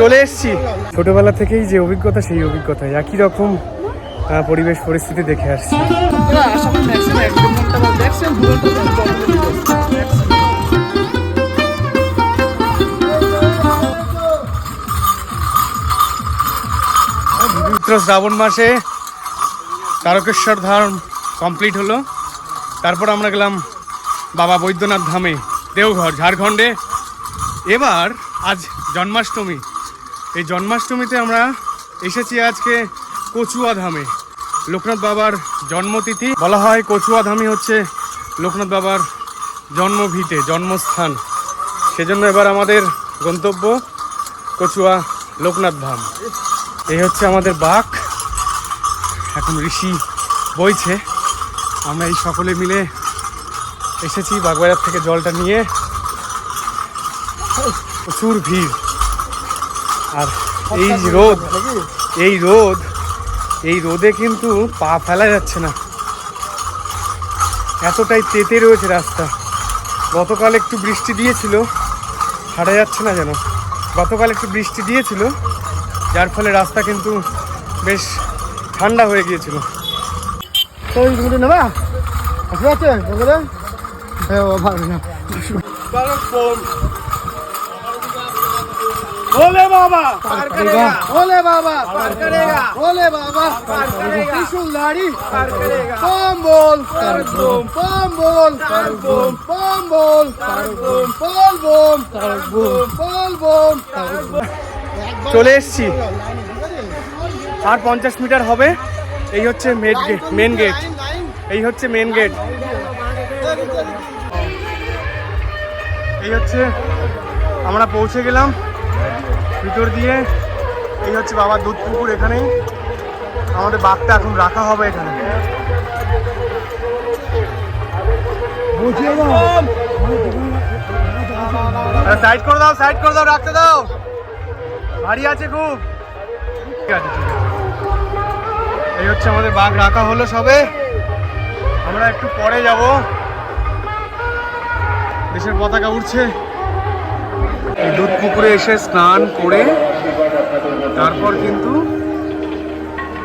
চলে এসেছি। ছোটবেলা থেকেই যে অভিজ্ঞতা, সেই অভিজ্ঞতা। একই রকম পরিবেশ, পরিস্থিতি দেখে আসছি। শ্রাবণ মাসে তারকেশ্বর ধাম কমপ্লিট হলো। তারপর আমরা গেলাম বাবা বৈদ্যনাথ ধামে, দেওঘর, ঝাড়খণ্ডে। এবার আজ জন্মাষ্টমী। এই জন্মাষ্টমীতে আমরা এসেছি আজকে কচুয়া ধামে। লোকনাথ বাবার জন্মতিথি। বলা হয় কচুয়া ধামই হচ্ছে লোকনাথ বাবার জন্মভিটে, জন্মস্থান। সেজন্য এবার আমাদের গন্তব্য কচুয়া লোকনাথ ধাম। এই হচ্ছে আমাদের বাঘ। এখন ঋষি বইছে। আমরা এই সকলে মিলে এসেছি বাগবাজার থেকে জলটা নিয়ে। প্রচুর ভিড়। আর এই রোদ এই রোদ এই রোদে কিন্তু পা ফেলা যাচ্ছে না। এতটাই তেতে রয়েছে রাস্তা। গতকাল একটু বৃষ্টি দিয়েছিল হাঁটা যাচ্ছে না যেন। গতকাল একটু বৃষ্টি দিয়েছিল যার ফলে রাস্তা কিন্তু বেশ ঠান্ডা হয়ে গিয়েছিল। তো নেবা? আছে বলে হ্যাঁ ও ভালো না বলে বাবা पार करेगा भोले बाबा पार करेगा भोले बाबा पार करेगा त्रिशूलधारी पार करेगा बम बोल कर बम बम बोल कर बम बम बोल कर बम बोल बम कर बम बोल बम कर बम চলে এসছি আর পঞ্চাশ মিটার হবে এই হচ্ছে মেন গেট মেন গেট এই হচ্ছে মেন গেট এই হচ্ছে আমরা পৌঁছে গেলাম ভিতর দিয়ে। এই হচ্ছে বাবার দুধ পুকুর এখানেই। আমাদের বাঘটা এখন রাখা হবে এখানে। সাইড করে দাও, সাইড করে দাও, রাখতে দাও। ভারী আছে খুব। ঠিক আছে ঠিক আছে। এই হচ্ছে আমাদের বাঘ রাখা হলো সবে। আমরা একটু পরে যাব। দেশের পতাকা উঠছে দুধ পুকুরে এসে স্নান করে তারপর কিন্তু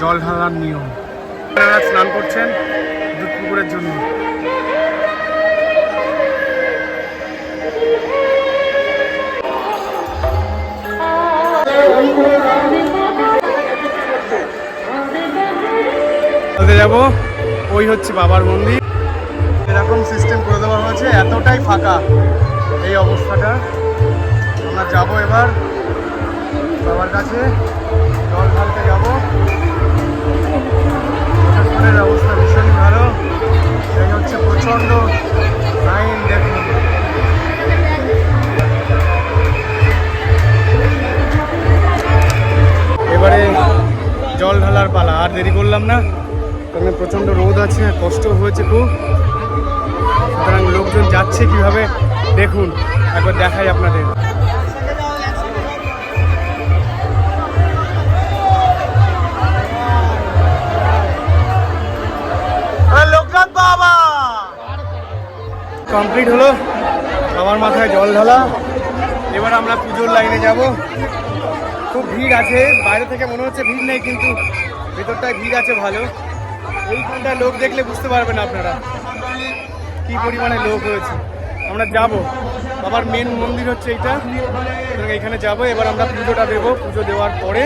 জল ঢালার নিয়ম। স্নান করছেন দুধ পুকুরের জন্য। যাব। ওই হচ্ছে বাবার মন্দির। এরকম সিস্টেম করে দেওয়া হয়েছে। এতটাই ফাঁকা এই অবস্থাটা। আমরা যাব এবার। বাবার কাছে জল ঢালতে যাব। প্রশাসনের অবস্থা ভীষণ ভালো। এই হচ্ছে প্রচণ্ড লাইন দেখুন। এবারে জল ঢালার পালা, আর দেরি করলাম না। কারণ প্রচণ্ড রোদ আছে, কষ্ট হয়েছে খুব। সুতরাং লোকজন যাচ্ছে কীভাবে, দেখুন। একবার দেখাই আপনাদের। কমপ্লিট হলো। আমার মাথায় জল ঢালা। এবার আমরা পুজোর লাইনে যাব। খুব ভিড় আছে। বাইরে থেকে মনে হচ্ছে ভিড় নেই, কিন্তু ভেতরটায় ভিড় আছে ভালো। এইখানটায় লোক দেখলে বুঝতে পারবেন আপনারা কি পরিমাণে লোক হয়েছে আমরা যাব। বাবার মেন মন্দির হচ্ছে এইটা। এখানে যাব। এবার আমরা পুজোটা দেবো। পুজো দেওয়ার পরে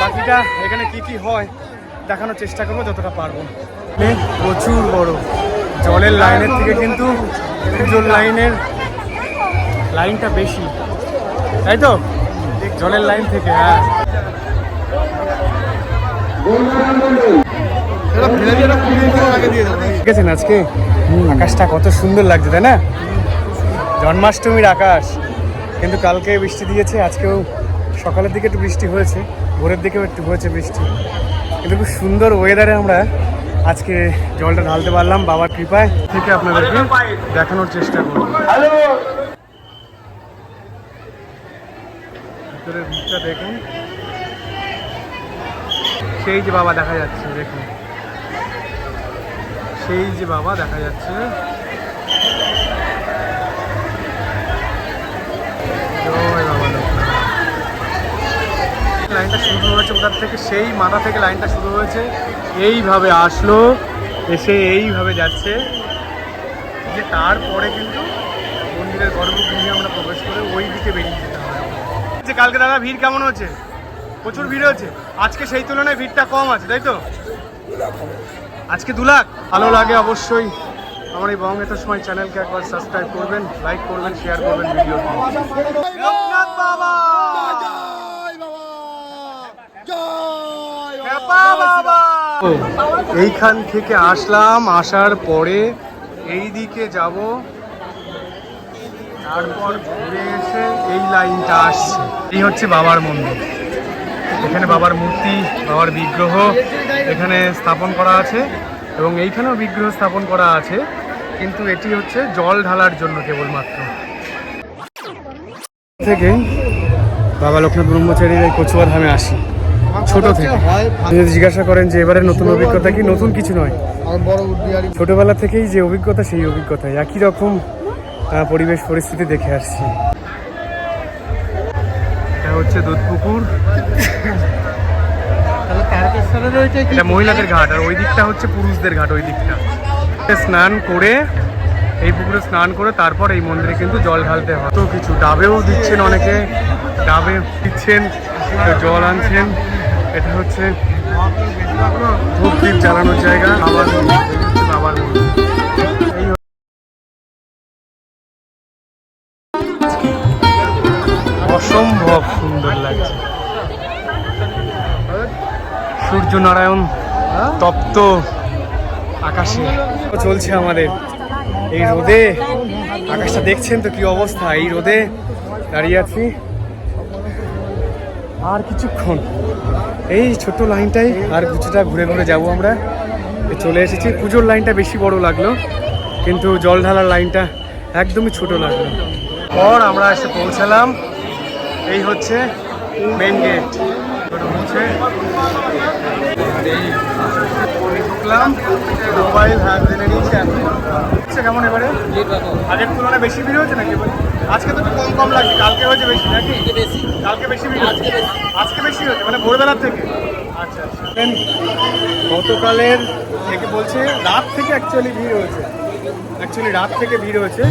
বাকিটা এখানে কি কি হয় দেখানোর চেষ্টা করব, যতটা পারব। প্রচুর বড়। জলের লাইনের থেকে কিন্তু পুজোর লাইনের লাইনটা বেশি। তাই তো? জলের লাইন থেকে হ্যাঁ। দেখেছেন আজকে আকাশটা কত সুন্দর লাগছে তাই না? জন্মাষ্টমীর আকাশ। কিন্তু কালকে বৃষ্টি দিয়েছে আজকেও সকালের দিকে একটু বৃষ্টি হয়েছে ভোরের দিকেও একটু হয়েছে বৃষ্টি। কিন্তু খুব সুন্দর ওয়েদারে আমরা আজকে জলটা ঢালতে পারলাম বাবার কৃপায়। থেকে আপনাদেরকে দেখানোর চেষ্টা করব। ভিতরের ভিতটা দেখুন। সেই যে বাবা দেখা যাচ্ছে দেখুন। সেই যে বাবা দেখা যাচ্ছে। লোকনাথ লাইনটা শুরু হয়েছে ওটার থেকে সেই মাথা থেকে লাইনটা শুরু হয়েছে। এইভাবে আসলো, এসে এইভাবে যাচ্ছে। যে তারপরে কিন্তু মন্দিরের গর্ভগৃহে আমরা প্রবেশ করে ওই দিকে বেরিয়ে যেতে হবে। যে কালকে দাদা ভিড় কেমন হচ্ছে প্রচুর ভিড় হচ্ছে আজকে সেই তুলনায় ভিড়টা কম আছে, তাই তো? আজকে দু লাখ। ভালো লাগে অবশ্যই। আমার এই বঙ্গ এত সময় চ্যানেলকে একবার সাবস্ক্রাইব করবেন লাইক করবেন শেয়ার করবেন ভিডিও বাবা জয় বাবা জয় হেপা বাবা এইখান থেকে আসলাম আসার পরে এই দিকে যাব। তারপর ঘুরে এসে এই লাইনটা আসছে। এই হচ্ছে বাবার মন্দির। এখানে বাবার মূর্তি বাবার বিগ্রহ এখানে স্থাপন করা আছে এবং এইখানেও বিগ্রহ স্থাপন করা আছে কিন্তু এটি হচ্ছে জল ঢালার জন্য কেবলমাত্র। থেকে বাবা লোকনাথ ব্রহ্মচারীর এই কচুয়া ধামে আসি। ছোট থেকে। যদি জিজ্ঞাসা করেন যে এবারে নতুন অভিজ্ঞতা কি নতুন কিছু নয়। ছোটবেলা থেকেই যে অভিজ্ঞতা সেই অভিজ্ঞতা। একই রকম পরিবেশ পরিস্থিতি দেখে আসছি। এটা হচ্ছে দুধ পুকুর তাহলে তারকেশ্বরের ওইটা কি? এটা মহিলাদের ঘাট আর ওই দিকটা হচ্ছে পুরুষদের ঘাট ওই দিকটা। স্নান করে এই পুকুরে স্নান করে তারপর এই মন্দিরে কিন্তু জল ঢালতে হয়। তো কিছু ডাবেও দিচ্ছেন অনেকে। ডাবে দিচ্ছেন জল আনছেন। এটা হচ্ছে ধূপ জ্বালানোর জায়গা, আবার বাবার অসম্ভব সুন্দর লাগছে। সূর্য নারায়ণ তপ্ত আকাশে। চলছে আমাদের এই রোদে। আকাশটা দেখছেন তো কি অবস্থা? এই রোদে দাঁড়িয়ে আছি। আর কিছুক্ষণ। এই ছোট লাইনটাই আর কিছুটা ঘুরে ঘুরে যাব আমরা। চলে এসেছি। পুজোর লাইনটা বেশি বড় লাগল, কিন্তু জল ঢালার লাইনটা একদমই ছোট লাগল। পর আমরা এসে পৌঁছালাম। এই হচ্ছে মেন গেট মুছে মোবাইল দিনে নিয়েছি কেমন এবারে আগের তুলনায় বেশি ভিড় নাকি এবারে? আজকে তো কম কম কালকে বেশি কালকে বেশি ভিড় হচ্ছে আজকে বেশি মানে ভোরবেলার থেকে আচ্ছা আচ্ছা গতকালের থেকে বলছে, রাত থেকে অ্যাকচুয়ালি ভিড় হয়েছে অ্যাকচুয়ালি রাত থেকে ভিড় হয়েছে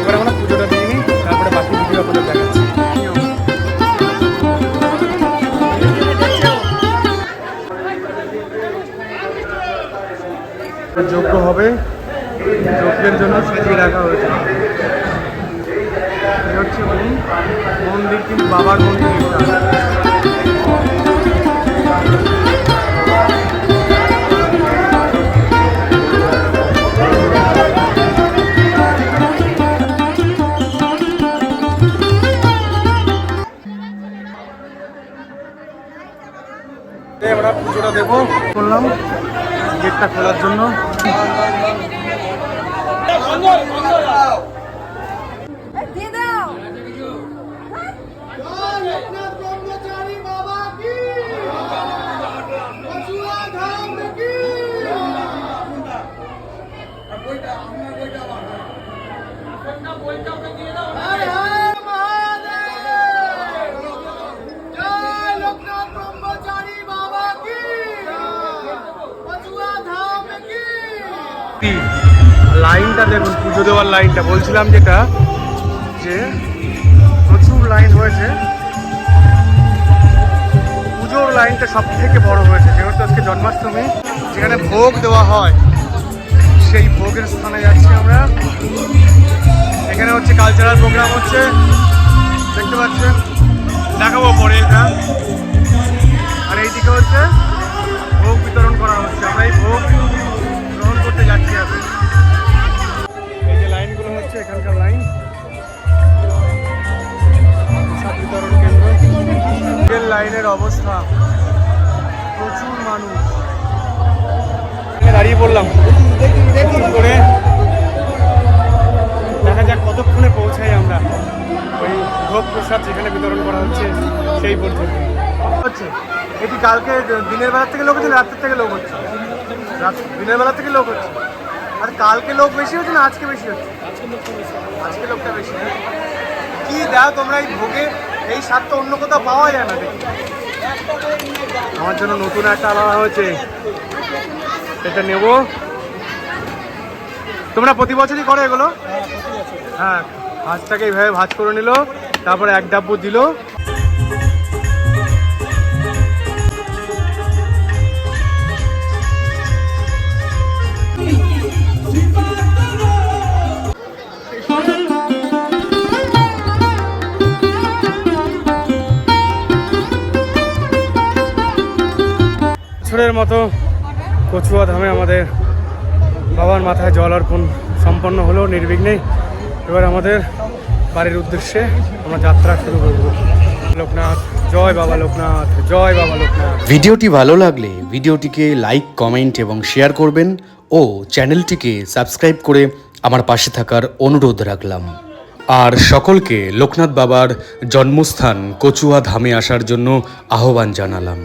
এবার আমরা পুজোটা দিয়ে নিই, তারপরে বাকি ভিডিও আপনাদের দেখাচ্ছি যোগ্য হবে। যজ্ঞের জন্য সাজিয়ে রাখা হয়েছে। হচ্ছে মন্দির কিন্তু বাবার মন্দির। আমরা পুজোটা দেবো। করলাম। গেটটা খোলার জন্য। সত্যি লাইনটা দেখুন, পুজো দেওয়ার লাইনটা। বলছিলাম যেটা, যে প্রচুর লাইন হয়েছে পুজোর লাইনটা সব থেকে বড় হয়েছে, যেহেতু আজকে জন্মাষ্টমী, যেখানে ভোগ দেওয়া হয়, সেই ভোগের স্থানে যাচ্ছি আমরা। এখানে হচ্ছে কালচারাল প্রোগ্রাম হচ্ছে, দেখতে পাচ্ছেন? দেখাবো পরে এটা। আর এইদিকে হচ্ছে ভোগ বিতরণ করা হচ্ছে, আমরা এই ভোগ যাচ্ছি এখন। এই যে লাইনগুলো হচ্ছে এখানকার লাইন। সব বিতরণ কেন্দ্র লাইনের অবস্থা। প্রচুর মানুষ। দাঁড়িয়ে পড়লাম। করে দেখা যাক কতক্ষণে পৌঁছাই আমরা। ওই ভোগ প্রসাদ যেখানে বিতরণ করা হচ্ছে, সেই পর্যন্ত। হচ্ছে। এটি কালকে দিনের বেলা থেকে লোক হচ্ছে, রাত্রের থেকে লোক হচ্ছে? দিনের বেলা থেকে লোক হচ্ছে। আর কালকে লোক বেশি হচ্ছে না, আজকে বেশি হচ্ছে? আজকে লোকটা বেশি কি দাও, তোমরা এই ভোগে, এই স্বাদ তো অন্য কোথাও পাওয়া যায় না আমার জন্য নতুন একটা আলাদা হয়েছে। এটা নেব। তোমরা প্রতি বছরই করো এগুলো? হ্যাঁ ভাজটাকে এইভাবে ভাজ করে নিল, তারপরে এক ডাব্বু দিল। বছরের মতো কচুয়া ধামে আমাদের বাবার মাথায় জল অর্পণ সম্পন্ন হলো, নির্বিঘ্নে। এবার আমাদের বাড়ির উদ্দেশ্যে আমরা যাত্রা শুরু করব। লোকনাথ, জয় বাবা লোকনাথ, জয় বাবা লোকনাথ। ভিডিওটি ভালো লাগলে ভিডিওটিকে লাইক, কমেন্ট এবং শেয়ার করবেন ও চ্যানেলটিকে সাবস্ক্রাইব করে আমার পাশে থাকার অনুরোধ রাখলাম। আর সকলকে লোকনাথ বাবার জন্মস্থান কচুয়া ধামে আসার জন্য আহ্বান জানালাম।